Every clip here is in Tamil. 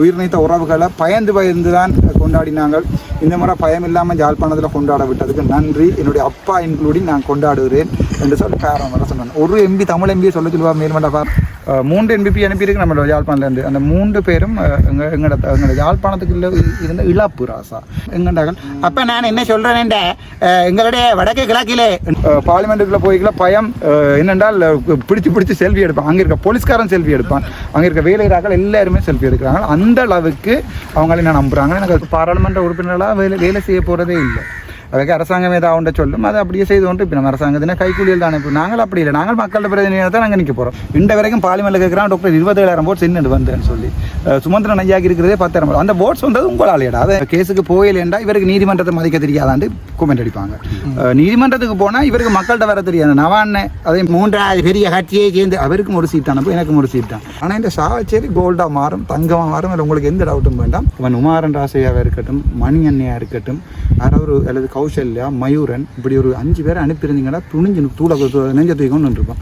உயிர் நீத்த உறவுகளை பயந்து பயந்து தான் கொண்டாடினாங்க. இந்த முறை பயம் இல்லாமல் யாழ்ப்பாணத்தில் கொண்டாட விட்டதுக்கு நன்றி. என்னுடைய அப்பா இன்க்ளூடிங் நான் கொண்டாடுகிறேன் என்று சொல்லி காரணம் வர சொன்னாங்க ஒரு எம்பி தமிழ் எம்பியை சொல்ல சொல்லுவா மேல்மண்டபா? மூன்று எம்பிபி அனுப்பியிருக்கு நம்மளோட யாழ்ப்பாணத்துலேருந்து. அந்த மூன்று பேரும் எங்கள் எங்களோட எங்களோட யாழ்ப்பாணத்துக்கு இல்லை இருந்த இழப்பு ராசா. எங்கண்டார்கள்? அப்ப நான் என்ன சொல்றேன் எங்களுடைய வடக்கு கிழக்கிலே பார்லிமெண்ட்டுக்குள்ள போய்க்கல பயம் என்னென்றால் பிடிச்சி பிடிச்சு செல்ஃபி எடுப்பான். அங்கே இருக்க போலீஸ்காரன் செல்ஃபி எடுப்பான். அங்கே இருக்க வேலைகிறார்கள் எல்லாருமே செல்ஃபி எடுக்கிறாங்க. அந்த அளவுக்கு அவங்கள என்ன நம்புறாங்க. எனக்கு பாராளுமன்ற உறுப்பினர்களாக வேலை வேலை செய்ய போகிறதே இல்லை. அதுக்கு அரசாங்கம் ஏதாவது சொல்லும் அதை அப்படியே செய்து கொண்டு இப்போ நம்ம அரசாங்கத்தின கைக்கூலியில் தானே இப்போ நாங்கள் அப்படி இல்லை. நாங்கள் மக்களோட பிரதிநிதியாக தான் நாங்கள் நிற்க போகிறோம் இந்த வரைக்கும் பார்லிமெண்ட்டில் கேட்குறான் டாக்டர் இருபத்தேழாயிரம் போட்ஸ் இன்னும் வந்தேன்னு சொல்லி. சுமந்திரன் ஐயாக்கு இருக்கிறதே பத்தாயிரம் அந்த போட்ஸ் வந்தது உங்களாலேடா. அதை கேஸுக்கு போயிலேண்டா இவருக்கு நீதிமன்றத்தை மதிக்க தெரியாதாண்டு கமெண்ட் அடிப்பாங்க. நீதிமன்றத்துக்கு போனால் இவருக்கு மக்கள்கிட்ட வர தெரியாது. நவான்னு அதே மூன்றாவது பெரிய கட்சியே சேர்ந்து அவருக்கும் ஒரு சீட் தான் எனக்கும் ஒரு சீட் தான். ஆனால் இந்த சாவச்சேரி கோல்டாக மாறும் தங்கமாக மாறும் உங்களுக்கு எந்த டவுட்டும் வேண்டாம். இவன் உமாரன் ராசையாவாக இருக்கட்டும் மணி அண்ணையாக இருக்கட்டும் யாராவது ஒரு அல்லது கௌசல்யா மயூரன் இப்படி ஒரு அஞ்சு பேரை அனுப்பியிருந்தீங்கன்னா துணிஞ்சு தூள நெஞ்ச தூக்கணும்னு இருக்கும்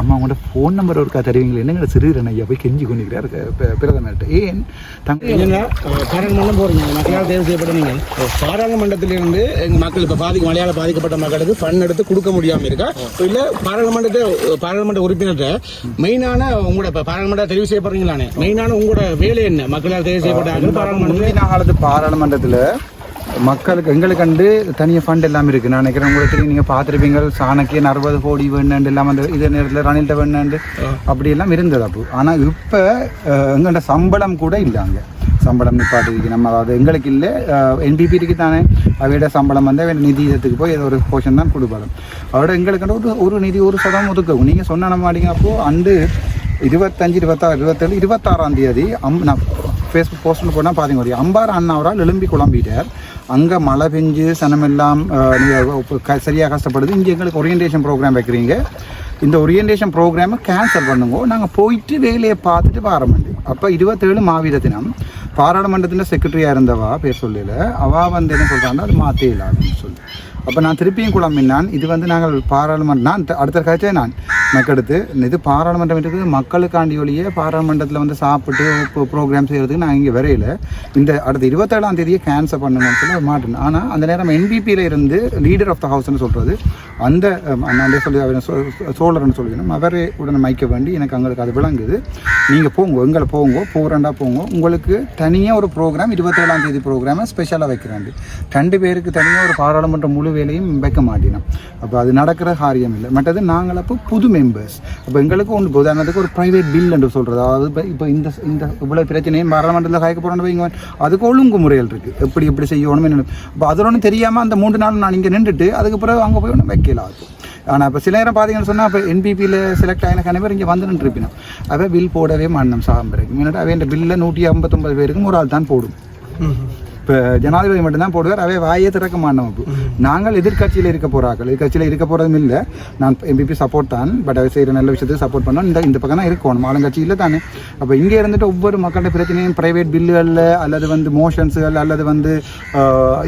அம்மா உங்களோட ஃபோன் நம்பர் ஒருக்கா தருவீங்களா என்னங்க சிறுகிறன் ஐயா? போய் கெஞ்சி கொண்டிருக்கிறார் பிரதமர்கிட்ட ஏன்? பாராளுமன்றம் போறீங்க. மக்களால் தேர்வு செய்யப்பட்ட நீங்கள் பாராளுமன்றத்திலிருந்து எங்க மக்கள் இப்ப பாதிக்க மலையாள பாதிக்கப்பட்ட மக்களுக்கு ஃபண்ட் எடுத்து கொடுக்க முடியாம இருக்கா? இல்ல பாராளுமன்றத்தை பாராளுமன்ற உறுப்பினர்கிட்ட மெயினான உங்களோட இப்ப பாராளுமன்ற தெரிவு செய்யப்படுறீங்களானே. மெயினான உங்களோட வேலை என்ன? மக்களால் தேர்வு செய்யப்பட்ட பாராளுமன்றத்தில் பாராளுமன்றத்தில் மக்களுக்கு எங்களுக்கு கண்டு தனியாக ஃபண்ட் எல்லாம் இருக்குது நான் நினைக்கிறேன் உங்களுக்கு நீங்கள் பார்த்துருப்பீங்க. சாணக்கியன் அறுபது கோடி வேணுண்டு எல்லாம் அந்த இதே நேரத்தில் ரணில்கிட்ட வேணுண்டு. அப்படி எல்லாம் இருந்தது அப்போ. ஆனால் இப்போ எங்கள்கிட்ட சம்பளம் கூட இல்லை அங்கே. சம்பளம் நிப்பாட்டிருக்கு நம்ம அதாவது எங்களுக்கு இல்லை என்பிபிக்கு தானே அவையோட சம்பளம் வந்து அவையோட நிதியத்துக்கு போய் ஏதோ ஒரு போர்ஷன் தான் கொடுப்பாங்க. அதோட எங்களுக்கு ஒரு ஒரு நிதி ஒரு சதம் ஒதுக்கவும். நீங்கள் சொன்ன மாட்டீங்க அப்போது அண்டு இருபத்தஞ்சு இருபத்தாறு இருபத்தேழு இருபத்தாறாம் தேதி அம் நான் ஃபேஸ்புக் போஸ்ட்னு போனால் பார்த்தீங்க ஒரு அம்பார் அண்ணாவரால் எழும்பி குழம்பிட்டார். அங்கே மழை பெஞ்சு சனமெல்லாம் சரியாக கஷ்டப்படுது. இங்கே எங்களுக்கு ஓரியன்டேஷன் ப்ரோக்ராம் வைக்கிறீங்க. இந்த ஓரியன்டேஷன் ப்ரோக்ராமை கேன்சல் பண்ணுங்க. நாங்கள் போயிட்டு வேலையை பார்த்துட்டு பாராளுமன்ற அப்போ இருபத்தேழு மாவீர தினம் பாராளுமன்றத்தின் செக்ரட்டரியாக இருந்தவா பேர் சொல்லல. அவள் வந்து என்ன சொல்கிறாங்கன்னா அது மாற்றே இல்லாதுன்னு சொல்லி. அப்போ நான் திருப்பியும் குழம்பினான். இது வந்து நாங்கள் பாராளுமன்ற நான் அடுத்த காய்ச்சே நான். மெக்கெடுத்து இது பாராளுமன்றம் இருக்குது. மக்களுக்காண்டி ஒழிய பாராளுமன்றத்தில் வந்து சாப்பிட்டு ப்ரோக்ராம் செய்கிறதுக்கு நான் இங்கே வரையில இந்த அடுத்த இருபத்தேழாம் தேதியை கேன்சல் பண்ணணும்னு சொல்லி மாட்டேன். ஆனால் அந்த நேரம் என்பிபியில் இருந்து லீடர் ஆஃப் த ஹவுஸ்னு சொல்கிறது அந்த நான் சொல்லி அவர் சோ- சோழர்னு சொல்லிக்கணும். அவரே உடனே மைக்க வேண்டி எனக்கு அங்களுக்கு அது விளங்குது. நீங்கள் போங்க எங்களை போங்க போகிறண்டா போங்க. உங்களுக்கு தனியாக ஒரு ப்ரோக்ராம் இருபத்தேழாம் தேதி ப்ரோக்ராமை ஸ்பெஷலாக வைக்கிறாண்டு. ரெண்டு பேருக்கு தனியாக ஒரு பாராளுமன்ற முழு வேலையும் வைக்க மாட்டினோம் அப்போ அது நடக்கிற காரியம் இல்லை. மற்றது நாங்கள் அப்போ புது மெம்பர்ஸ் அப்போ எங்களுக்கு ஒன்று உதாரணத்துக்கு ஒரு ப்ரைவேட் பில் என்று சொல்கிறது அதாவது இப்போ இப்போ இந்த இந்த இவ்வளோ பிரச்சனையும் பாராளுமன்றத்தில் காய்க்க போகிறோன்னு வைங்க அதுக்கு ஒழுங்கு முறைகள் இருக்குது எப்படி எப்படி செய்யணும்னு என்ன இப்போ அதில் ஒன்றும் தெரியாமல் அந்த மூன்று நாள் நான் இங்கே நின்றுட்டு அதுக்கு பிறகு அங்கே போய் ஒன்று வைக்கல ஆகும் ஆனால் இப்போ சில நேரம் பார்த்தீங்கன்னு சொன்னால் இப்போ என்பிபியில் செலக்ட் ஆகின கணவர் இங்கே வந்து நின்றுப்பினோம் அவன் பில் போடவே மாட்டோம் சாம்பரைக்கு முன்னாடி அவன் பில்லில் நூற்றி ஐம்பத்தொம்பது பேருக்கு ஒரு ஆள் தான் போடும். இப்போ ஜனாதிபதி மட்டும்தான் போடுவார் அவை வாயே திறக்க மாட்டோம் நாங்கள் எதிர்க்கட்சியில் இருக்க போகிறார்கள் எதிர்க்கட்சியில் இருக்க போகிறதும் இல்லை. நான் எம்பிபி சப்போர்ட் தான் பட் அவை செய்கிற நல்ல விஷயத்துக்கு சப்போர்ட் பண்ணோம் இந்த இந்த பக்கம் தான் இருக்கணும். ஆளுங்கட்சியில் தானே. அப்போ இங்கே இருந்துட்டு ஒவ்வொரு மக்களோட பிரச்சனையும் ப்ரைவேட் பில்லுகளில் அல்லது வந்து மோஷன்ஸுகள் அல்லது வந்து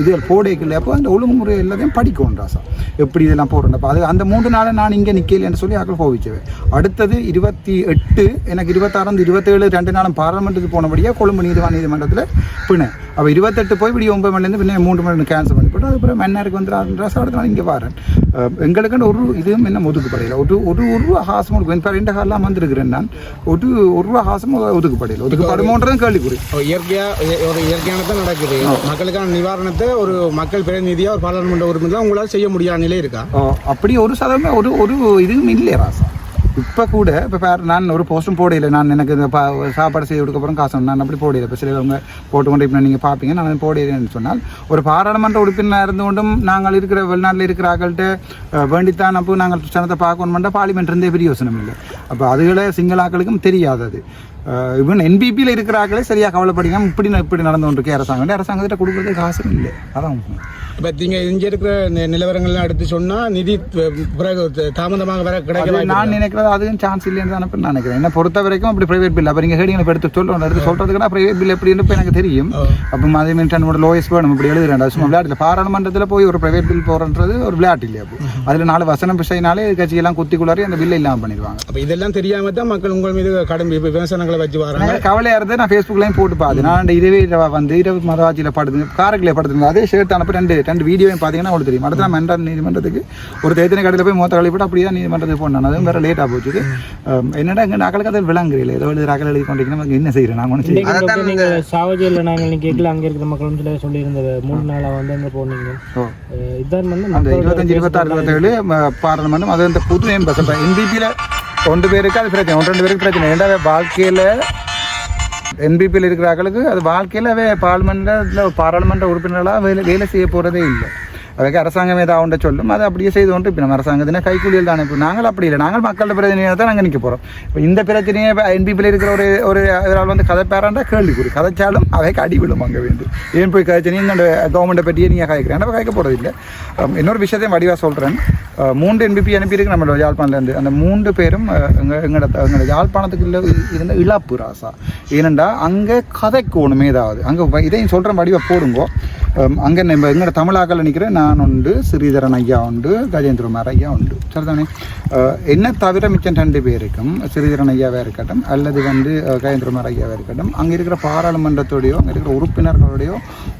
இதுகள் போடைகள் அப்போ அந்த ஒழுங்குமுறை எல்லாத்தையும் படிக்கும் ராசா. எப்படி இதெல்லாம் போடுறோம் அப்போ அது அந்த மூன்று நாளை நான் இங்கே நிற்கலன்னு சொல்லி ஆக்கள் போவிச்சவை அடுத்தது இருபத்தி எட்டு எனக்கு இருபத்தாறாம் இருபத்தேழு ரெண்டு நாளும் பாராளுமன்றத்துக்கு போனபடியாக கொழும்பு நீதிவான் நீதிமன்றத்தில் பிணை. அப்போ இருபத்தெட்டு போய் இப்படி ஒன்பது மணிலேருந்து பின்ன மூன்று மணி கேன்சல் பண்ணி போட்டு அதுக்கப்புறம் மன்னாருக்கு வந்து அடுத்த நாள் இங்கே வரேன். எங்களுக்குன்னு ஒரு இதுவும் என்ன ஒதுக்கப்படையில் ஒரு ஒரு ஒரு ரூபா ஹாசம் இப்போ ரெண்டு காலெலாம் வந்திருக்கிறேன் நான். ஒரு ஒரு ரூபா ஹாசம் ஒதுக்கப்படையில் ஒதுக்கப்படுமோன்றதும் கேள்விக்குறி. ஒரு இயற்கையா ஒரு இயற்கையானதான் நடக்குது. மக்களுக்கான நிவாரணத்தை ஒரு மக்கள் பிரதிநிதியா ஒரு பாராளுமன்ற உறுப்பினர் உங்களால் செய்ய முடியாத நிலை இருக்கா? அப்படி ஒரு சதமே ஒரு ஒரு இதுவும் இல்லை ராசா. இப்போ கூட இப்போ நான் ஒரு போஸ்ட்டும் போடையில நான் எனக்கு இந்த பா சாப்பாடு செய்து கொடுக்கப்புறம் காசு நான் அப்படி போடையில இப்போ சிலவங்க போட்டுக்கொண்டு இப்போ நீங்கள் பார்ப்பீங்க நான் போடையிலன்னு சொன்னால் ஒரு பாராளுமன்ற உறுப்பினர் இருந்து கொண்டும் நாங்கள் இருக்கிற வெளிநாட்டில் இருக்கிற ஆக்கள்கிட்ட வேண்டித்தான் அப்போ நாங்கள் சனத்தை பார்க்கணுமெண்டா பார்லிமெண்ட் இருந்தே பெரிய யோசனம் இல்லை. அப்போ அதுகளை சிங்கள ஆக்களுக்கும் தெரியாதது இவன் என்பிபியில் இருக்கிற ஆக்களே சரியாக கவலைப்படிக்காம இப்படி இப்படி நடந்து கொண்டிருக்கே அரசாங்கம். அரசாங்கத்திட்ட கொடுக்குறது காசு இல்லை. அதான். இப்ப நீங்க இங்க இருக்கிற நிலவரங்கள்லாம் எடுத்து சொன்னா நிதி பிறகு தாமதமாக வர கிடைக்க அது வாய்ப்பு நான் நினைக்கிறது அதுவும் சான்ஸ் இல்லைன்னு தான் நான் நினைக்கிறேன். என்ன பொறுத்த வரைக்கும் அப்படி பிரைவேட் பில் அப்போ நீங்கள் ஹேடிங்களை எடுத்து சொல்லணும் எடுத்து சொல்கிறதுக்குனா பிரைவேட் பில் எப்படின்னு இப்போ எனக்கு தெரியும். அப்போ அதே மாதிரி தன்னோட லோயஸ்ட் வேணும். இப்படி எழுதுறேன் சும்மா விளையாட்டில். பாராளுமன்றத்தில் போய் ஒரு பிரைவேட் பில் போகிறன்றது ஒரு விளையாட்டு இல்லையா அப்போ? அதில் நாலு வசனம் பிசைனாலே கட்சியெல்லாம் குத்திக்குள்ளாரி அந்த பில்லை இல்லாமல் பண்ணிடுவாங்க. அப்ப இதெல்லாம் தெரியாம தான் மக்கள் உங்கள் மீது கடும் வி- மக்களை வச்சு வராங்க. எனக்கு கவலையா இருந்து நான் ஃபேஸ்புக்லயும் போட்டு பார்த்தேன். நான் இரவே இரவா வந்து இரவு மதவாச்சியில் படுத்து காரக்கிலே படுத்துருங்க அதே ஷர்ட் அனுப்பி ரெண்டு ரெண்டு வீடியோவையும் பார்த்தீங்கன்னா உங்களுக்கு தெரியும். அடுத்த நம்ம என்ற நீதிமன்றத்துக்கு ஒரு தேத்தனை கடையில் போய் மொத்த கழிப்பிட்டு அப்படியே தான் நீதிமன்றத்துக்கு போனேன். அதுவும் வேற லேட்டாக போச்சு என்னடா எங்க நாக்களுக்கு அதில் விளங்குறீங்களே ஏதோ எழுதி ராக்கள் எழுதி கொண்டிருக்கணும் நமக்கு என்ன செய்யறேன் நான் ஒன்றும் செய்ய இன்னைக்கு டாக்டர் நீங்க சாவஜியில் நாங்கள் நீ கேட்கல. அங்க இருக்கிற மக்கள் வந்து சொல்லியிருந்த மூணு நாளா வந்து அங்க போனீங்க. இதான் வந்து அந்த இருபத்தஞ்சு இருபத்தாறு இருபத்தேழு பாராளுமன்றம். அது அந்த புது எம்பஸ் இப்போ ரெண்டு பேருக்கு அது பிரச்சனை. ஒன்று ரெண்டு பேருக்கு பிரச்சனை. ஏன்டா வாழ்க்கையில் என்பிபியில் இருக்கிற ஆட்களுக்கு அது வாழ்க்கையில் அவை பார்லிமெண்ட்டில் பாராளுமன்ற உறுப்பினர்களாக வேலை வேலை செய்ய போகிறதே இல்லை. அதுக்கு அரசாங்கம் ஏதாவது ஒன்றை சொல்லும் அதை அப்படியே செய்து கொண்டு இப்போ நம்ம அரசாங்கத்தினா கைக்கூலியில் தான் இப்போ நாங்கள் அப்படி இல்லை நாங்கள் மக்களோட பிரச்சனையை தான் நாங்கள் நிற்க போகிறோம் இப்போ இந்த பிரச்சனையை என்பிபியில் இருக்கிற ஒரு ஒரு ஒரு ஆள் வந்து கதைப்பாராண்டா கேள்விக்குறி கதைச்சாலும் அவைக்கு அடி விழும் அங்கே வேண்டும் ஏன் போய் கதைச்சு நீ இந்த கவர்மெண்ட்டை பற்றியே நீங்கள் காய்க்கிறேன் நம்ம காய்க்க போகிறதில்லை இன்னொரு விஷயத்தையும் வடிவாக சொல்கிறேன் மூன்று என்பிபி அனுப்பியிருக்கு நம்மளோட யாழ்ப்பாணத்துலேருந்து அந்த மூன்று பேரும் எங்கள் எங்க எங்களோட எங்களோட இல்லை இருந்த இழப்பு ராசா ஏனெண்டா அங்கே கதைக்கோணும் ஏதாவது அங்கே இதையும் சொல்கிறேன் வடிவாக போடுங்கோ அங்கே நம்ம எங்களோட தமிழாக்கள் நிற்கிறேன் நான் உண்டு ஸ்ரீதரன் ஐயா உண்டு கஜேந்திரமார் ஐயா உண்டு சரிதானே என்ன தவிர மிச்சம் ரெண்டு பேருக்கும் ஸ்ரீதரன் ஐயாவாக இருக்கட்டும் அல்லது வந்து அஹ், கஜேந்திரமார் ஐயாவாக இருக்கட்டும் அங்கே இருக்கிற பாராளுமன்றத்தோடையோ அங்கே இருக்கிற உறுப்பினர்களோடையோ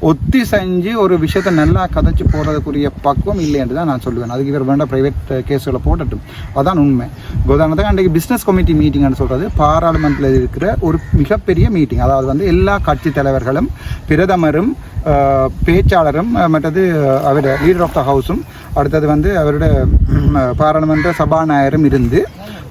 ஒத்தி செஞ்சு ஒரு விஷயத்தை நல்லா கதைச்சு போகிறதுக்குரிய பக்குவம் இல்லை என்று தான் நான் சொல்லுவேன் அதுக்கு இவர் வேண்டாம் ப்ரைவேட் கேஸுகளை போடட்டும் அதான் உண்மை உதாரணத்துக்கு அன்றைக்கு பிஸ்னஸ் கமிட்டி மீட்டிங்னு சொல்கிறது பாராளுமன்றத்தில் இருக்கிற ஒரு மிகப்பெரிய மீட்டிங் அதாவது வந்து எல்லா கட்சி தலைவர்களும் பிரதமரும் பேச்சாளரும் மற்றது அவர் அவருடைய லீடர் ஆஃப் த ஹவுஸும் அடுத்தது வந்து அவருடைய பாராளுமன்ற சபாநாயகரும் இருந்து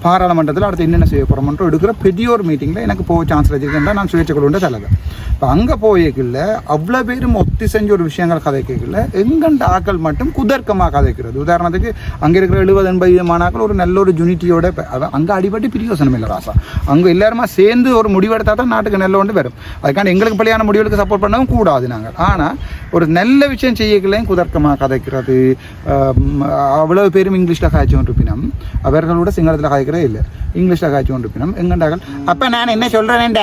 பாராளுமன்றத்தில் அடுத்து என்னென்ன செய்ய போகிறோம்ன்ற எடுக்கிற பெரிய ஒரு மீட்டிங்கில் எனக்கு போக சான்ஸ் வச்சிருக்கேன் நான் சுயேட்சை கொண்டு தலைவர். இப்போ அங்கே போயக்குள்ள அவ்வளோ பேரும் ஒத்தி செஞ்ச ஒரு விஷயங்கள் கதைக்கல எங்கண்ட ஆக்கள் மட்டும் குதர்க்கமாக கதைக்கிறது. உதாரணத்துக்கு அங்கே இருக்கிற எழுபது எண்பது மாணாக்கள் ஒரு நல்ல ஒரு யூனிட்டியோட அங்கே அடிபட்டு பிரியோசனம் இல்லை ராசா. அங்கே எல்லாருமா சேர்ந்து ஒரு முடிவெடுத்தா தான் நாட்டுக்கு நல்ல ஒன்று வரும். அதுக்காண்டி எங்களுக்கு பிள்ளையான முடிவுகளுக்கு சப்போர்ட் பண்ணவும் கூடாது நாங்கள் ஆனால் ஒரு நல்ல விஷயம் செய்யக்கலையும் குதர்க்கமாக கதைக்கிறது அவ்வளவு பேரும் இங்கிலீஷில் காய்ச்சி கொண்டிருப்பினம் அவர்களோட சிங்களத்தில் காய்க்கிறே இல்லை இங்கிலீஷில் காய்ச்சி கொண்டிருப்பினம் எங்கண்டார்கள் அப்ப நான் என்ன சொல்றேன்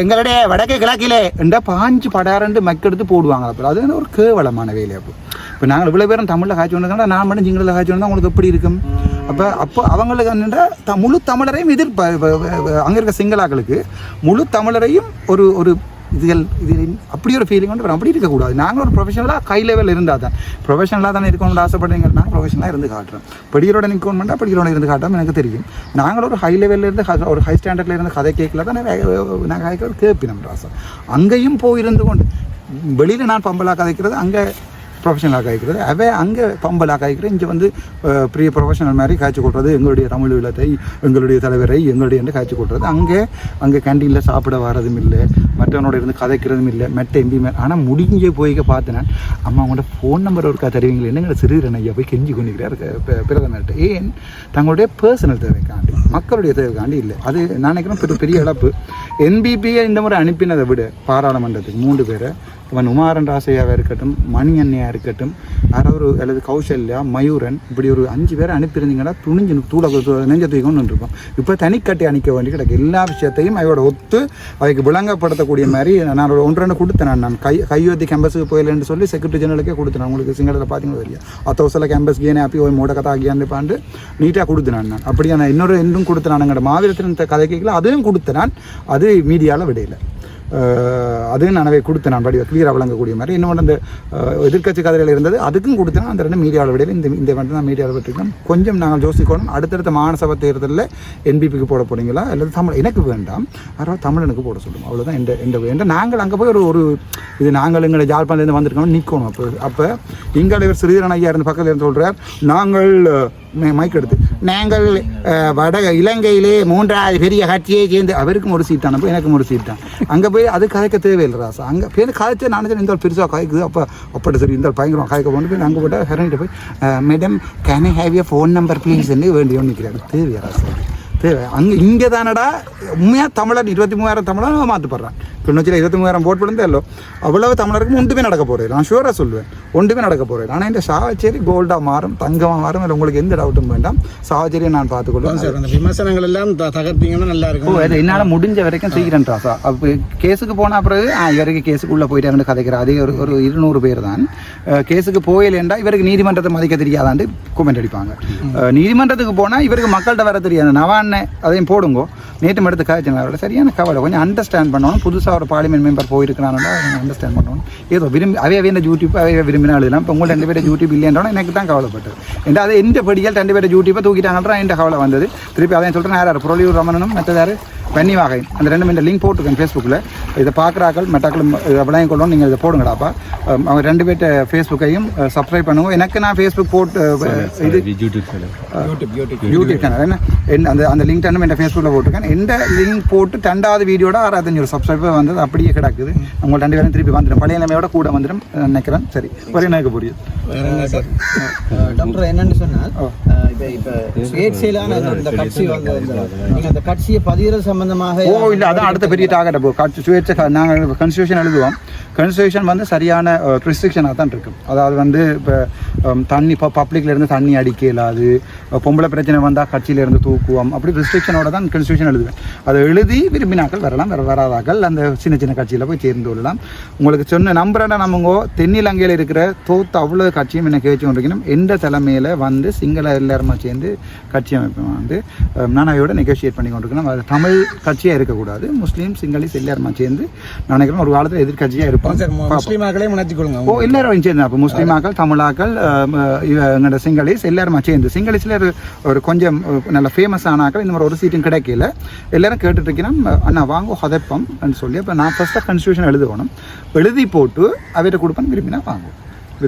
எங்களுடைய வடக்கு கிழக்கிலே என்ற பாஞ்சு படாரண்டு மக்கெடுத்து போடுவாங்க அப்போ அது ஒரு கேவலமான வேலை அப்போ இப்போ நாங்கள் இவ்வளோ பேரும் தமிழில் காய்ச்சி கொண்டிருக்கோம் நான் மட்டும் சிங்களத்தில் காய்ச்சி வந்தால் உங்களுக்கு எப்படி இருக்கும் அப்போ அப்போ அவங்களுக்கு என்னென்னா முழு தமிழரையும் எதிர்ப்ப அங்கே இருக்க சிங்களாக்களுக்கு முழு தமிழரையும் ஒரு ஒரு இதுகள் இது அப்படி ஒரு ஃபீலிங் வந்து அப்படி இருக்கக்கூடாது. நாங்கள் ஒரு ப்ரொஃபஷனலாக கை லெவலில் இருந்தால் தான். ப்ரொஃபஷனலாக தானே இருக்கணும்னு ஆசைப்படுறீங்க. நான் ப்ரொஃபஷனலாக இருந்து காட்டுறேன் படிகளோட நிற்கணும்னா படிகளோட இருந்து காட்டாமல் எனக்கு தெரியும். நாங்கள் ஒரு ஹை லெவலில் இருந்து ஒரு ஹை ஸ்டாண்டர்டில் இருந்து கதை கேட்கல தான் நாங்கள் கதைக்கிற கேட்பினோம் ஆசை அங்கேயும் போய் இருந்து கொண்டு வெளியில் நான் பம்பலாக கதைக்கிறது அங்கே ப்ரொஃபஷனலாக காய்க்கிறது. அவை அங்கே பம்பலாக காய்க்கிறது. இங்கே வந்து பிரிய பெரிய ப்ரொஃபஷனல் மாதிரி காய்ச்சி கொட்டுறது எங்களுடைய தமிழ் விழத்தை எங்களுடைய தலைவரை எங்களுடைய என்று காய்ச்சி கொட்டுறது அங்கே அங்கே கேண்டீனில் சாப்பிட வரதும் இல்லை. மற்றவனோட இருந்து கதைக்கிறதும் இல்லை. மெட்ட எம்பி ஆனால் முடிஞ்சே போய்க்க பார்த்தேன். அம்மா அவங்களோட ஃபோன் நம்பர் ஒருக்கா தருவீங்களே என்னங்கிற சிறுரன் ஐயா போய் கெஞ்சி கொண்டிருக்கிறார் பிரதமர்கிட்ட ஏன்? தங்களுடைய பர்சனல் தேவைக்காண்டி. மக்களுடைய தேவைக்காண்டி இல்லை. அது நான் நினைக்கிறேன் பெரிய இழப்பு. என்பிபியை இந்த முறை அனுப்பினதை விட பாராளுமன்றத்துக்கு மூன்று பேரை இவன் உமாரன் ராசையாவாக இருக்கட்டும் மணி அண்ணையாக இருக்கட்டும் யாராவது அல்லது கௌசல்யா மயூரன் இப்படி ஒரு அஞ்சு பேரை அனுப்பியிருந்தீங்கன்னா துணிஞ்சு தூள நெஞ்ச தூக்கணும்னு இருக்கும் இப்போ தனிக்கட்டி அணிக்க வேண்டி கிடக்கு. எல்லா விஷயத்தையும் அவையோட ஒத்து அவைக்கு விளங்கப்படுத்தக்கூடிய மாதிரி நான் ஒன்று ரெண்டு கொடுத்தேன் நான். நான் கை கையோத்தி கேம்பஸுக்கு போயிலன்னு சொல்லி செக்ரட்டரி ஜெனரலுக்கே கொடுத்தேன். உங்களுக்கு சிங்களத்தில் பார்த்தீங்கன்னா தெரியும். அத்தவசல கேம்பஸ் கேனே அப்பி ஒரு மூட கதா ஆகியான்னு பாண்டு நீட்டாக கொடுத்தேன் நான். அப்படியே நான் இன்னொரு இன்னும் கொடுத்தேன் நான். எங்களோட மாவீரத்தின் கதை கேட்கல அதுவும் கொடுத்தேன் நான். அது மீடியாவில் விடையில. அதுவும் நான் கொடுத்து கொடுத்தேன் நான் வடிவ கிளியராக வழங்கக்கூடிய மாதிரி. இன்னொன்று அந்த எதிர்கட்சி எதிர்க்கட்சி கதைகள் இருந்தது அதுக்கும் கொடுத்தேன். அந்த ரெண்டு மீடியாவில் விடவே இந்த இந்த மட்டும் தான் மீடியாவில் விட்டுருக்கோம் கொஞ்சம் நாங்கள் யோசிக்கணும். அடுத்தடுத்த மாநசபை தேர்தலில் என்பிபிக்கு போட போகிறீங்களா அல்லது தமிழ் எனக்கு வேண்டாம். அதனால் தமிழனுக்கு போட சொல்லுவோம் அவ்வளோதான் எந்த எந்த எந்த நாங்கள் அங்கே போய் ஒரு ஒரு இது நாங்கள் எங்களை ஜாழ்ப்பாணத்துலேருந்து வந்திருக்கோம் நிற்கணும் அப்போ அப்போ இங்கே இவர் ஸ்ரீதரன் ஐயா இருந்து பக்கத்தில் இருந்து சொல்கிறார் நாங்கள் மைக் எடுத்து. நாங்கள் வட இலங்கையிலே மூன்றாவது பெரிய கட்சியை சேர்ந்து அவருக்கும் ஒரு சீட் தான். எனக்கும் ஒரு சீட் தான். அங்கே போய் அது கதைக்க தேவையில்லை ராசா. அங்கே பேர் கதைச்சு நான் இந்த பெருசாக காய்க்குது அப்போ அப்படி சரி இந்த பயங்கரம் காய்க்க போகணும் போய் அங்கே போட்டால் ஹெரண்ட்டு போய் madam can I have a phone number please என்று வேண்டியோன்னு நிற்கிறாரு தேவையா ராசா? தேவை. அங்கே இங்கே தானடா உண்மையாக தமிழர் இருபத்தி மூவாயிரம் தமிழர் மாற்றப்படுறான் கிளிநொச்சியில் இருபத்தி மூவாயிரம் போட் விழுந்தല്ലോ அவ்வளவு தமிழருக்கும் ஒன்றுமே நடக்க போகிறது நான் ஷூராக சொல்லுவேன் ஒன்றுமே நடக்க போகிறது ஆனால் இந்த சாவச்சேரி கோல்டாக மாறும் தங்கமாக மாறும் அதில் உங்களுக்கு எந்த டவுட்டும் வேண்டாம். சாவச்சேரியை நான் பார்த்துக்கொள்வேன். சார் அந்த விமர்சனங்கள் எல்லாம் தகர்த்தீங்கன்னா நல்லா இருக்கும். என்னால் முடிஞ்ச வரைக்கும் செய்கிறேன் ராசா அப்போ கேஸுக்கு போன பிறகு இவருக்கு கேஸுக்குள்ளே போயிட்டாருன்னு கதைக்கிற அதே ஒரு ஒரு இருநூறு பேர் தான். கேஸுக்கு போயிலேண்டா இவருக்கு நீதிமன்றத்தை மதிக்க தெரியாதாண்டு கமெண்ட் அடிப்பாங்க. நீதிமன்றத்துக்கு போனால் இவருக்கு மக்கள்கிட்ட வர தெரியாது. நவாண்ணே அதையும் போடுங்கோ நேற்று எடுத்து காய்ச்சினா அவரோட சரியான கவலை கொஞ்சம் அண்டர்ஸ்டாண்ட் பண்ணணும் புதுசாக ஒரு பார்லிமெண்ட் மெம்பர் போயிருக்கிறானோட அண்டர்ஸ்டாண்ட் பண்ணணும் ஏதோ விரும்பி அவைய வேண்ட யூடியூப் அவைய விரும்பினா எழுதலாம் இப்போ உங்களை ரெண்டு பேரும் யூடியூப் இல்லைன்றோம் எனக்கு தான் கவலைப்பட்டது ஏன்டா அது எந்த படியால் ரெண்டு பேரும் யூடியூப்பை தூக்கிட்டாங்கன்றா என் கவலை வந்தது திருப்பி அதையும் சொல்கிறேன் யார் புரளியூர் ரமணனும் மற்றது பன்னி வாகை அந்த ரெண்டு இந்த லிங்க் போட்டிருக்கேன் ஃபேஸ்புக்கில் இதை பார்க்குறாக்கள் மெட்டாக்களும் விளையம் கொள்ளணும் நீங்கள் இதை போடுங்கடாப்பா. அவங்க ரெண்டு பேர்ட்ட ஃபேஸ்புக்கையும் சப்ஸ்கிரைப் பண்ணுவோம். எனக்கு நான் ஃபேஸ்புக் போட்டு இது யூடியூப் சேனல் என்ன என்ன அந்த அந்த லிங்க் ரெண்டும் என் ஃபேஸ்புக்கில் போட்டிருக்கேன். எந்த லிங்க் போட்டு ரெண்டாவது வீடியோட ஆறாயிரத்தஞ்சூறு சப்ஸ்கிரைபர் வந்தது அப்படியே கிடக்குது. உங்கள் ரெண்டு பேரும் திருப்பி வந்துடும். பழைய நிலைமையோட கூட வந்துடும் நினைக்கிறேன். சரி ஒரே எனக்கு புரியுது டாக்டர் என்னன்னு சொன்னால் இப்ப இப்ப சுயேட்சையிலான இந்த கட்சி வந்து அந்த கட்சியை பதிவுறது சம்பந்தமாக ஓ இல்லை அதான் அடுத்த பெரிய டாகட் அப்போ சுயேட்சை நாங்கள் கன்ஸ்டியூஷன் எழுதுவோம். கன்ஸ்டியூஷன் வந்து சரியான ரெஸ்ட்ரிக்ஷனாக தான் இருக்கும் அதாவது வந்து இப்போ தண்ணி இப்போ பப்ளிக்ல இருந்து தண்ணி அடிக்க இயலாது. அஹ் பொம்பளை பிரச்சனை வந்தால் கட்சியில இருந்து தூக்குவோம். அப்படி ரெஸ்ட்ரிக்ஷனோட தான் கன்ஸ்டியூஷன் எழுதுவேன். அதை எழுதி விரும்பினாக்கள் வரலாம் வேற வராதாக்கள். அந்த சின்ன சின்ன கட்சியில் போய் சேர்ந்து கொள்ளலாம் உங்களுக்கு சொன்ன நம்புறேன்னா நம்மங்கோ தென்னிலங்கையில் இருக்கிற தோத்த அவ்வளோ கட்சியும் என்ன கேச்சு கொண்டிருக்கணும். எந்த தலைமையில் வந்து சிங்கள எல்லாருமா சேர்ந்து கட்சி அமைப்பு வந்து நான் அவையோட நெகோஷியேட் பண்ணி கொண்டிருக்கணும் அது தமிழ் கட்சியாக இருக்கக்கூடாது. முஸ்லீம் சிங்களீஸ் எல்லாருமா சேர்ந்து நான் நினைக்கிறேன் ஒரு காலத்தில் எதிர்கட்சியாக இருப்பாங்க சார் முஸ்லீமாக்களே முன்னாடி கொள்ளுங்க. ஓ எல்லாரும் சேர்ந்து அப்போ முஸ்லீமாக்கள் தமிழாக்கள் எங்களோட சிங்களீஸ் எல்லாருமா சேர்ந்து. சிங்களீஸில் ஒரு கொஞ்சம் நல்ல ஃபேமஸ் ஆனாக்கள் இந்த மாதிரி ஒரு சீட்டும் கிடைக்கல. எல்லாரும் கேட்டுட்டு இருக்கணும் அண்ணா வாங்க ஹதப்பம் சொல்லி. அப்போ நான் ஃபஸ்ட்டாக கன்ஸ்டியூஷன் எழுதுவணும் எழுதி போட்டு அவர்கிட்ட கொடுப்பேன் விரும்பினா வாங்குவோம்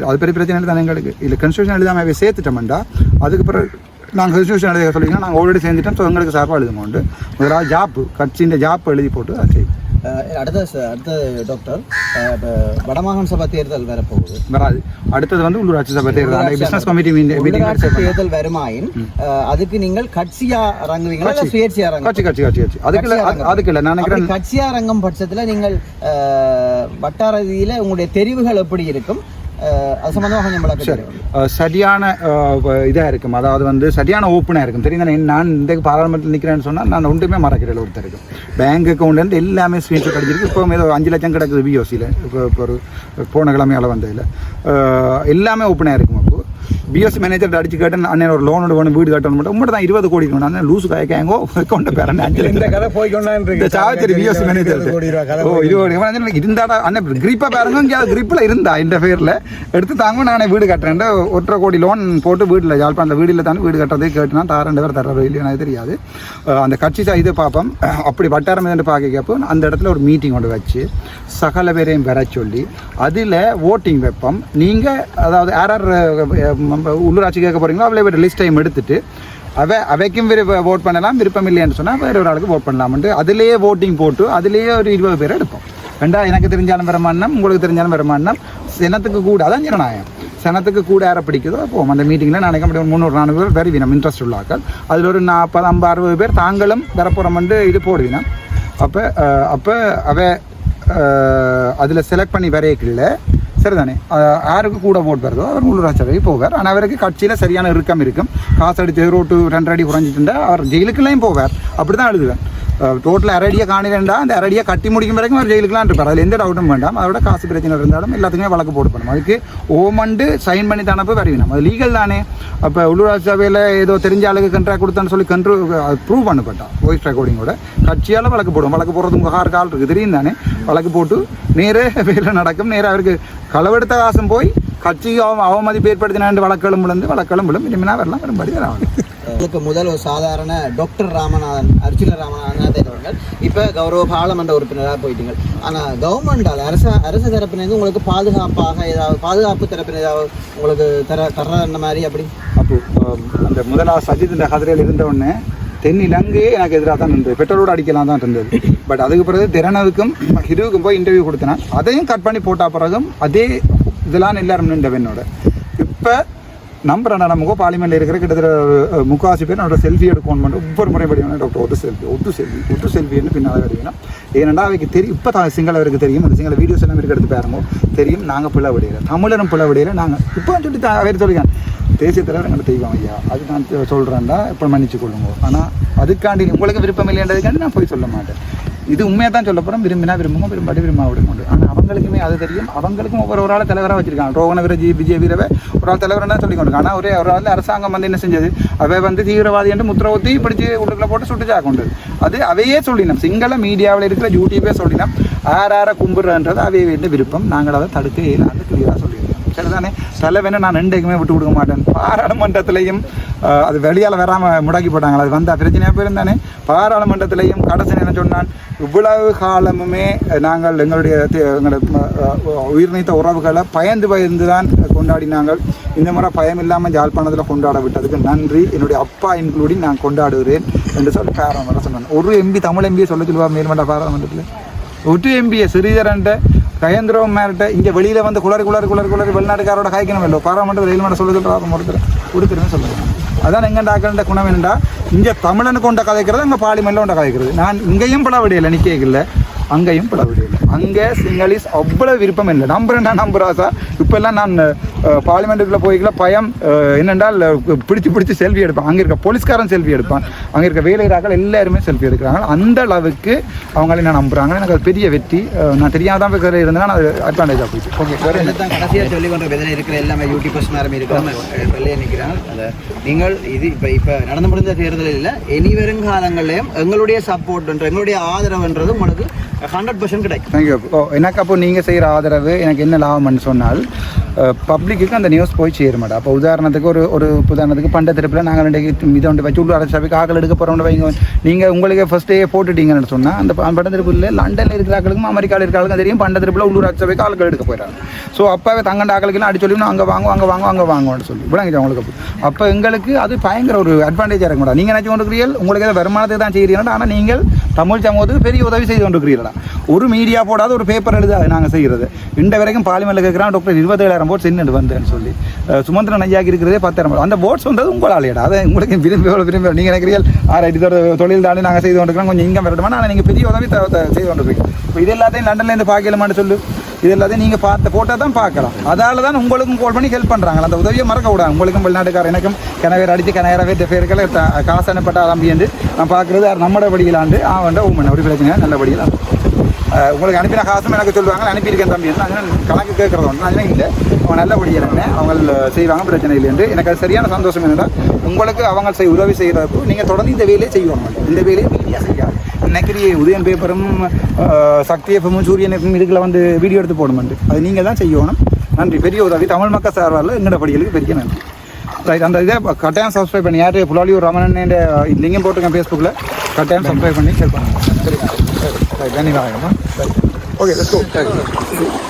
அது பெரிய பிரச்சனை இல்லை தானே எங்களுக்கு. இல்லை கன்ஸ்டியூஷன் எழுதாம அவை சேர்த்துட்டோம்டா. அதுக்கு பிறகு நாங்கள் கன்ஸ்டியூஷன் எழுத சொல்லிங்கன்னா நாங்கள் ஆல்ரெடி சேர்ந்துட்டோம். ஸோ எங்களுக்கு சார்பாக எழுதுமோண்டு முதலாவது ஜாப்பு கட்சியின் ஜாப் எழுதி போட்டு அதை செய்வோம் அஹ், அடுத்த அடுத்த டாக்டர் இப்ப வடமாகாண சபை தேர்தல் வரப்போகுது வராது. அடுத்தது வந்து உள்ளூராட்சி சபை தேர்தல். பிசினஸ் கமிட்டி உள்ளாட்சி தேர்தல் வருமாயின் அதுக்கு நீங்கள் கட்சியா இறங்குவீங்களா சுயேட்சையா இறங்குவீங்களா? கட்சி கட்சி கட்சி கட்சி. அதுக்கு இல்ல, அதுக்கு இல்லை. நான் நினைக்கிறேன் கட்சியா இறங்கும் பட்சத்துல நீங்கள் வட்டார ரீதியில உங்களுடைய தெரிவுகள் எப்படி இருக்கும்? அஹ், சரியான இதாக இருக்கும். அதாவது வந்து சரியான ஓப்பனாக இருக்கும். தெரியும் தானே நான் இந்த பாராளுமன்றத்தில் நிற்கிறேன்னு சொன்னால் நான் ஒன்றுமே மறக்கிறேன் ஒருத்தருக்கு பேங்க் அக்கௌண்ட்லேருந்து எல்லாமே ஸ்க்ரீன்ஷாட் அடிச்சிருக்கு. இப்போ ஏதோ அஞ்சு லட்சம் கிடக்குது பிஓசியில் இப்போ இப்போ ஒரு போன கிழமையால் வந்ததில். எல்லாமே ஓப்பனாக இருக்கும் அப்போ பிஎஸ்சி மேனேஜர் அடிச்சு கேட்டேன் அண்ணன் ஒரு லோனோட வேணும் வீடு கட்டணும் மட்டும். உங்கள்கிட்ட தான் இருபது கோடி வேணும் அண்ணன் லூசு காய்க்காங்கோ அக்கௌண்ட்டை பேரன் அஞ்சு இந்த கதை போய்க்கொண்டான் இந்த சாவச்சேரி பிஎஸ்சி மேனேஜர் ஓ இருபது. இருந்தாடா அண்ணன் கிரிப்பா பாருங்க இங்கே கிரிப்பில் இருந்தா இந்த பேரில் எடுத்து தாங்க நானே வீடு கட்டுறேன் ஒன்றரை கோடி லோன் போட்டு வீட்டில் யாழ்ப்பாணத்தில் வீடில் தானே வீடு கட்டுறதே கேட்டுனா தார ரெண்டு பேர் தர்றாரு இல்லையா எனக்கு தெரியாது. அந்த கட்சி இது பார்ப்போம் அப்படி வட்டாரம் என்று பார்க்கப்போ அந்த இடத்துல ஒரு மீட்டிங் கொண்டு வச்சு சகல பேரையும் பெற சொல்லி அதில் ஓட்டிங் வைப்போம். நீங்கள் அதாவது யார் யார் உள்ளூராட்சி கேட்க போகிறீங்களோ அவளை பேர் லிஸ்ட் டைம் எடுத்துட்டு அவ அவைக்கும் விருப்ப ஓட் பண்ணலாம் விருப்பம் இல்லைன்னு சொன்னால் வேறு ஒரு ஆளுக்கு ஓட் பண்ணலாம்ட்டு அதிலேயே ஓட்டிங் போட்டு அதிலேயே ஒரு இருபது பேர் எடுப்போம். ரெண்டா எனக்கு தெரிஞ்சாலும் வருமானம் உங்களுக்கு தெரிஞ்சாலும் வருமானம் சினத்துக்கு கூட அதான் ஜனநாயகம். சனத்துக்கு கூட யாரை பிடிக்குதோ போவோம். அந்த மீட்டிங்கில் நான் நினைக்க முடியும் முந்நூறு நானூறு பேர் வருவினம் இன்ட்ரெஸ்ட் உள்ளாக்கள் அதில் ஒரு நாற்பது ஐம்பது அறுபது பேர் தாங்களும் வரப்போகிறோம்ட்டு இது போடுவினம் அப்போ அப்போ அவ அதில் செலக்ட் பண்ணி வரையக்கில்ல சரிதானே? யாருக்கு கூட ஓட் வருதோ அவர் உள்ளூராட்சி சபைக்கு போவார். ஆனால் அவருக்கு கட்சியில் சரியான இறுக்கம் இருக்கும். காசு அடித்து ரோட்டு ரெண்டு அடி குறைஞ்சிட்டுண்டா அவர் ஜெயிலுக்குள்ளேயும் போவார். அப்படி தான் எழுதுவேன். டோட்டல் அரடியை காணிரண்டா அந்த அரடியை கட்டி முடிக்கும் வரைக்கும் அவர் ஜெயிலுக்குலாம் இருப்பார் அதில் எந்த டவுட்டும் வேண்டாம் அதோட காசு பிரச்சனை இருந்தாலும் எல்லாத்துக்குமே வழக்கு போட்டு பண்ணணும் அதுக்கு ஓமண்டு சைன் பண்ணி தானப்போ வரவினோம் அது லீகல் தானே அப்போ உள்ளூராட்சி சபையில் ஏதோ தெரிஞ்ச ஆளுக்கு கண்ட்ராக்ட் கொடுத்தான்னு சொல்லி கண்ட்ரோ ப்ரூவ் பண்ணப்பட்டா வாய்ஸ் ரெக்கார்டிங்கோட கட்சியால் வழக்கு போடும் வழக்கு போடுறது உங்கள் ஹார் கால் இருக்குது தெரியும் தானே வழக்கு போட்டு நேரே வேலை நடக்கும் நேராக அவருக்கு களவெடுத்த காசும் போய் அவ அவமதிப்பு ஏற்படுத்தினாண்டு வழக்களும் விழுந்து வழக்களும் விழும். இனிமேனா வரலாம் வரும்படி வராங்க இதுக்கு முதல் ஒரு சாதாரண டாக்டர் ராமநாதன் அர்ஜுன ராமநாதன் அவர்கள் இப்போ கௌரவ பாராளுமன்ற உறுப்பினராக போயிட்டீங்க. ஆனால் கவர்மெண்டால் அரச அரசு தரப்பினருந்து உங்களுக்கு பாதுகாப்பாக ஏதாவது பாதுகாப்பு தரப்பினர் ஏதாவது உங்களுக்கு தர தர்ற அந்த மாதிரி அப்படி? அப்போ அந்த முதலாவது சஜித் இந்த கதிரையில் இருந்த உடனே தென்னிலங்கையே எனக்கு எதிராக தான் இருந்தது பெட்ரோலோடு அடிக்கலாம் தான் இருந்தது. பட் அதுக்கு பிறகு திறனதுக்கும் ஹிருவுக்கும் போய் இன்டர்வியூ கொடுத்தேன். அதையும் கட் பண்ணி போட்ட பிறகும் அதே இதெல்லாம் எல்லாரும் நின்ற பெண்ணோட. இப்போ நம்புறேன் நமக்கோ பார்லிமெண்ட்டில் இருக்கிற கிட்டத்தட்ட முக்காசி பேர் என்னோட செல்ஃபி எடுக்கணும் மட்டும் ஒவ்வொரு முறை படிக்கணும். டாக்டர் ஒட்டு செல்ஃபி ஒட்டு செல்ஃபி ஒட்டு செல்ஃபின்னு பின்னால் வருவீங்கன்னா ஏனெண்டா அவைக்கு தெரியும் இப்போ தான் சிங்களவருக்கு தெரியும். அந்த சிங்கள வீடியோஸ் எல்லாம் இருக்க எடுத்து பாருங்க. தெரியும் நாங்கள் பிள்ளை விடையில. தமிழரும் பிள்ளை விடையில. நாங்கள் இப்போ சொல்லி அவர் சொல்லிக்கான் தேசிய தலைவர் எங்களை தெய்வம் ஐயா. அது நான் சொல்கிறேன்டா இப்போ மன்னிச்சு கொள்ளுங்க. ஆனால் அதுக்காண்டி உங்களுக்கு விருப்பம் இல்லைன்றதுக்காண்டி நான் போய் சொல்ல மாட்டேன். இது உண்மையாக தான் சொல்ல போகிறோம் விரும்பினா விரும்புங்க விரும்பாடி விரும்ப விடுங்க ஆனால் அவங்களுக்குமே அது தெரியும். அவங்களுக்கும் ஒவ்வொரு ஒரு ஆள் தலைவராக வச்சிருக்காங்க. ரோகண விரஜி விஜய் வீரவை ஒரு ஆள் தலைவர் தான் சொல்லி கொண்டு ஆனால் ஒரே ஒரு ஆள் அரசாங்கம் வந்து என்ன செஞ்சது? அவை வந்து தீவிரவாதி என்று முத்திர ஊற்றி பிடிச்சி உள்ளுக்குள்ள போட்டு சுட்டுச்சா கொண்டு அது அவையே சொல்லினோம். சிங்கள மீடியாவில் இருக்கிற யூடியூபே சொல்லினோம். ஆர் ஆரை கும்பிடுறன்றது அவைய வேண்டிய விருப்பம். நாங்கள் அதை தடுக்க இயலாது கிளியராக சொல்லியிருக்கோம் சரிதானே தலைவனை நான் ரெண்டைக்குமே விட்டு கொடுக்க மாட்டேன். பாராளுமன்றத்திலையும் அது வெளியால் வராமல் முடக்கி போட்டாங்களா? அது வந்தால் பிரச்சனையாக போயிருந்தானே? பாராளுமன்றத்திலையும் கடைசி என்ன சொன்னான் இவ்வளவு காலமுமே நாங்கள் எங்களுடைய தே- எங்களுடைய உயிர் நீத்த உறவுகளை பயந்து பயந்து தான் கொண்டாடினாங்கள். இந்த முறை பயம் இல்லாமல் யாழ்ப்பாணத்தில் கொண்டாட விட்டதுக்கு நன்றி. என்னுடைய அப்பா இன்க்ளூடிங் நான் கொண்டாடுகிறேன். என்று சொல்லி பாராளுமன்றம் சொன்னாங்க ஒரு எம்பி தமிழ் எம்பியை சொல்ல சொல்லுவா மேல்மண்ட பாராளுமன்றத்தில். ஒரு எம்பியை சிறிதரன்ட்ட கயந்திரம் மேரிட்ட இங்கே வெளியில் வந்து குளறி குளறி குளறி குளறி வெளிநாட்டுக்காரோட காய்க்கணும் இல்லை பாராளுமன்ற ரயில் மன்ற சொல்ல சொல்கிறாங்க ஒருத்தர் ஒருத்தருமே சொல்லுங்கள் அதான் எங்கண்ட ஆக்கண்ட குணம் என்னடா இங்கே தமிழனுக்கு கொண்ட கதைக்கிறது அங்கே பாலிமல்ல கொண்ட கதைக்கிறது. நான் இங்கேயும் பல விடையில நிற்கல அங்கேயும் பல விடையில. அங்கே சிங்களீஸ் அவ்வளவு விருப்பம் இல்லை. நம்புறேன்டா நம்புறாசா இப்போல்லாம் நான் பார்லிமெண்ட்டுக்குள்ளே போய்க்கல பயம் என்னென்றால் பிடிச்சு பிடிச்சு செல்ஃபி எடுப்பான். அங்கே இருக்க போலீஸ்காரன் செல்ஃபி எடுப்பான். அங்கே இருக்க வேலையாக்கள் எல்லாருமே செல்ஃபி எடுக்கிறாங்க. அந்த அளவுக்கு அவங்கள என்ன நம்புறாங்க. எனக்கு அது பெரிய வெற்றி. நான் தெரியாத தான் போய் இருந்தேன்னா அது அட்வான்டேஜாக போயிடுச்சு ஓகே வேறு என்ன தான் கடைசியாக சொல்லி கொண்ட விதனை இருக்கிற எல்லாமே யூடியூபர்ஸ் நேரமே இருக்கிறோம் வெளியே நிற்கிறாங்க. அதை நீங்கள் இது இப்போ இப்போ நடந்து முடிந்த தேர்தலில் இல்லை இனி வருங்காலங்களையும் எங்களுடைய சப்போர்ட்ன்ற எங்களுடைய ஆதரவுன்றது உங்களுக்கு ஹண்ட்ரட் பர்சன்ட் கிடைக்கும். தேங்க்யூ ஓ எனக்கு அப்போ நீங்கள் செய்கிற ஆதரவு எனக்கு என்ன லாபம்னு சொன்னால் பப்ளிக்கு அந்த நியூஸ் போய் சேரும் மாட்டா அப்போ உதாரணத்துக்கு ஒரு ஒரு உதாரணத்துக்கு பண்ட திருப்பில் நாங்கள் ரெண்டு இதை ஒன்று வச்சு உள்ளூர் அரசு சபைக்கு ஆக்கள் எடுக்க போகிறோம் வைங்க. நீங்கள் உங்களுக்கு ஃபஸ்ட்டே போட்டுட்டீங்கன்னு சொன்னால் அந்த ப- பண்ட திருப்பில் லண்டனில் இருக்கிற ஆக்களுக்கும் அமெரிக்காவில் இருக்கிற ஆளுக்கும் தெரியும் பண்ட திருப்பில் உள்ளூர் அரசு சபைக்கு ஆட்கள் எடுக்க போயிடறாங்க. ஸோ அப்போ தங்கண்ட ஆக்களுக்கு அடி சொல்லி அங்கே வாங்குவோம் அங்கே வாங்குவோம் அங்கே வாங்குவோம்னு சொல்லி. இப்படி அவங்களுக்கு அப்போ. அப்போ எங்களுக்கு அது பயங்கர ஒரு அட்வான்டேஜாக இருக்க மாட்டா நீங்கள் நினச்சி கொண்டிருக்கிறீர்கள் உங்களுக்கு ஏதோ வருமானத்தை தான் செய்கிறீர்கள் ஆனால் நீங்கள் தமிழ் சமூகத்துக்கு பெரிய உதவி செய்து கொண்டிருக்கிறீர்களா ஒரு மீடியா போடாத ஒரு பேப்பர் எழுத நாங்கள் செய்கிறது இந்த வரைக்கும் பார்லிமெண்ட்டில் கேட்குறான் டாக்டர் இருபத்தேழாயிரம் போட்ஸ் என்ன வந்தேன்னு சொல்லி. சுமந்திரன் ஐயாக்கு இருக்கிறதே பத்தாயிரம் அந்த போட்ஸ் வந்தது உங்களாலேடா அதை உங்களுக்கு விரும்பி எவ்வளோ விரும்பி நீங்கள் நினைக்கிறீர்கள்? ஆறு இதோட தொழில் தாண்டி நாங்கள் செய்து கொண்டிருக்கிறோம். கொஞ்சம் இங்கே வரட்டுமா? ஆனால் நீங்கள் பெரிய உதவி செய்து கொண்டிருக்கீங்க இப்போ இது எல்லாத்தையும் லண்டன்லேருந்து பார்க்கலாமான்னு சொல்லு. இது எல்லாத்தையும் நீங்கள் பார்த்து போட்டால் தான் பார்க்கலாம். அதால் தான் உங்களுக்கும் கால் பண்ணி ஹெல்ப் பண்ணுறாங்க அந்த உதவியை மறக்க விடாது உங்களுக்கும் வெளிநாட்டுக்கார எனக்கும் கிணவேர் அடித்து கிணவேரவே பேருக்களை காசு அனுப்பட்ட ஆரம்பி என்று நான் பார்க்குறது யார்? நம்மட படியிலாண்டு ஆவண்ட ஊமன் அப்படி பிரச்சனை நல்லபடியில். உங்களுக்கு அனுப்பின காசும் எனக்கு சொல்லுவாங்க அனுப்பியிருக்கேன் தம்பி. நான் கணக்கு கேட்குறது ஒன்று அதெல்லாம் இல்லை. அவன் நல்லபடியாக இருந்தேன் அவங்க. செய்வாங்க பிரச்சனை இல்லை என்று. எனக்கு அது சரியான சந்தோஷம் என்னென்னா உங்களுக்கு அவங்க செய் உதவி செய்கிறப்போ நீங்கள் தொடர்ந்து இந்த வேலையை செய்வாங்க இந்த வேலையை மீடியா செய்யாது. இன்னைக்கு உதயன் பேப்பரும் சக்தி எஃப்எம்மும் சூரியன் எஃப்எம் இதுக்குள்ள வந்து வீடியோ எடுத்து போடணுமெண்டு அது நீங்கள் தான் செய்யணும். நன்றி. பெரிய உதவி. தமிழ் மக்கள் சார்பால் எங்களோட படிகளுக்கு பெரிய நன்றி. ரைட் அந்த இதை கட்டாயம் சப்ஸ்கிரைப் பண்ணி யார் புலாலியூர் ரமணன் லிங்கம் போட்டிருக்கேன் ஃபேஸ்புக்கில் கட்டாயம் சப்ஸ்கிரைப் பண்ணி ஷேர் பண்ணுங்க சரிங்களா ரைட் தன்யவாதம்மா ஓகே லெட்ஸ் கோ